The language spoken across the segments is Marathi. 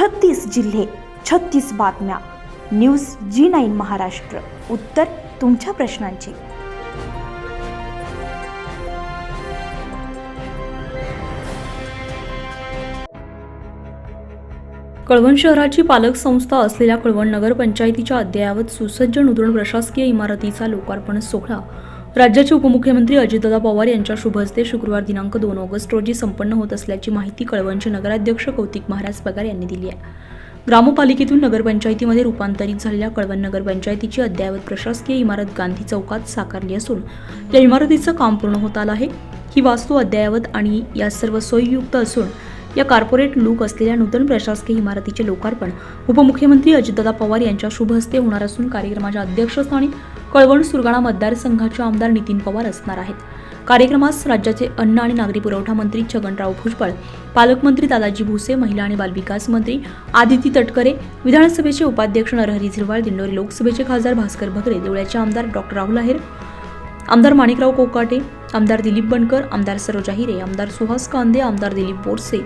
छत्तीस जिल्हे छत्तीस बातम्या. News G nine Maharashtra. उत्तर तुमच्या प्रश्नांची. कळवण शहराची पालक संस्था असलेल्या कळवण नगरपंचायतीच्या अद्ययावत सुसज्ज नूतन प्रशासकीय इमारतीचा लोकार्पण सोहळा. राज्याचे उपमुख्यमंत्री अजितदादा पवार यांच्या शुभ हस्ते शुक्रवार दिनांक दोन ऑगस्ट रोजी संपन्न होत असल्याची माहिती कळवणचे नगराध्यक्ष कौतिक महाराज पगार यांनी दिली आहे. ग्रामपालिकेतून नगरपंचायतीमध्ये रूपांतरित झालेल्या कळवण नगरपंचायतीची अद्ययावत प्रशासकीय इमारत गांधी चौकात साकारली असून या इमारतीचं काम पूर्ण होत आलं आहे. ही वास्तू अद्ययावत आणि या सर्व सोयीयुक्त असून या कॉर्पोरेट लूक असलेल्या नूतन प्रशासकीय इमारतीचे लोकार्पण उपमुख्यमंत्री अजितदादा पवार यांच्या शुभ हस्ते होणार असून कार्यक्रमाच्या अध्यक्षस्थानी कळवण सुरगाणा मतदारसंघाचे आमदार नितीन पवार असणार आहेत. कार्यक्रमास राज्याचे अन्न आणि नागरी पुरवठा मंत्री छगनराव भुजबळ पालकमंत्री दादाजी भुसे महिला आणि बालविकास मंत्री आदिती तटकरे विधानसभेचे उपाध्यक्ष नरहरी झिरवाळ दिंडोरी लोकसभेचे खासदार भास्कर भगरे देवळ्याचे आमदार डॉक्टर राहुल आहेर आमदार माणिकराव कोकाटे आमदार दिलीप बनकर आमदार सरोजा हिरे आमदार सुहास कांदे आमदार दिलीप बोरसे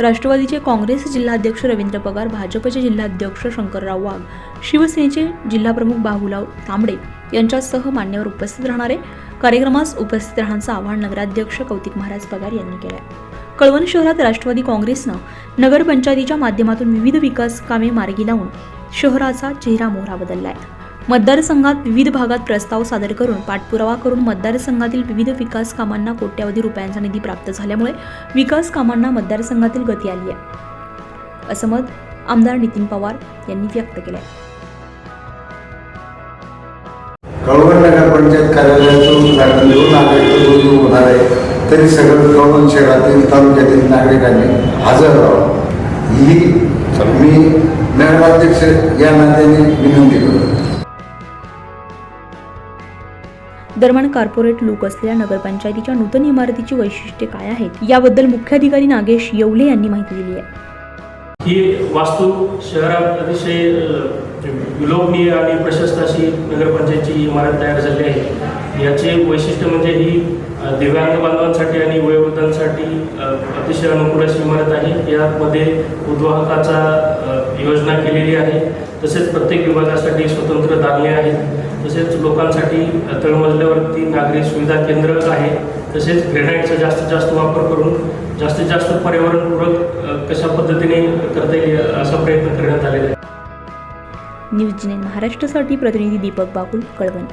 राष्ट्रवादीचे काँग्रेस जिल्हाध्यक्ष रवींद्र पगार भाजपचे जिल्हाध्यक्ष शंकरराव वाघ शिवसेनेचे जिल्हाप्रमुख बाहुलाव तांबडे यांच्यासह मान्यवर उपस्थित राहणारे कार्यक्रमास उपस्थित राहण्याचं आवाहन नगराध्यक्ष कौतिक महाराज पगार यांनी केलं आहे कळवण शहरात राष्ट्रवादी काँग्रेसनं नगरपंचायतीच्या माध्यमातून विविध विकास कामे मार्गी लावून शहराचा चेहरा मोहरा बदलला आहे मतदारसंघात विविध भागात प्रस्ताव सादर करून पाठपुरावा करून मतदारसंघातील विविध विकास कामांना कोट्यावधी रुपयांचा निधी प्राप्त झाल्यामुळे विकास कामांना मतदारसंघातील गती आली आहे. असं मत आमदार नितीन पवार यांनी व्यक्त केलं आहे कळवण नगरपंचायत कार्यालयाचं उद्घाटन देऊन नागरिक होणार आहे. तरी सगळं कळवण शहरातील तालुक्यातील नागरिकांनी हजर राहावं. ही मी नगराध्यक्ष या नात्याने विनंती करतो. दरम्यान कॉर्पोरेट लुक असलेल्या नगरपंचायतीच्या नूतन इमारतीची वैशिष्ट्ये काय आहेत? याबद्दल मुख्याधिकारी नागेश येवले यांनी माहिती दिली आहे. ही वास्तू शहरात अतिशय विलोभनीय आणि प्रशस्त अशी नगरपंचायतची इमारत तयार झाली आहे. याचे वैशिष्ट्य म्हणजे ही दिव्यांग बांधवांसाठी आणि वयोवृद्धांसाठी अतिशय अनुकूल अशी इमारत आहे. यामध्ये उद्वाहकाचा योजना केलेली आहे. तसेच प्रत्येक विभागासाठी स्वतंत्र दालने आहेत. तसेच लोकांसाठी तळमजल्यावरती नागरी सुविधा केंद्र आहे. तसेच ग्रेनाईटचा जास्तीत जास्त वापर करून जास्तीत जास्त पर्यावरणपूरक कशा पद्धतीने करता येईल असा प्रयत्न करण्यात आलेला आहे. न्यूज महाराष्ट्रासाठी प्रतिनिधी दीपक बाकुल कळवण.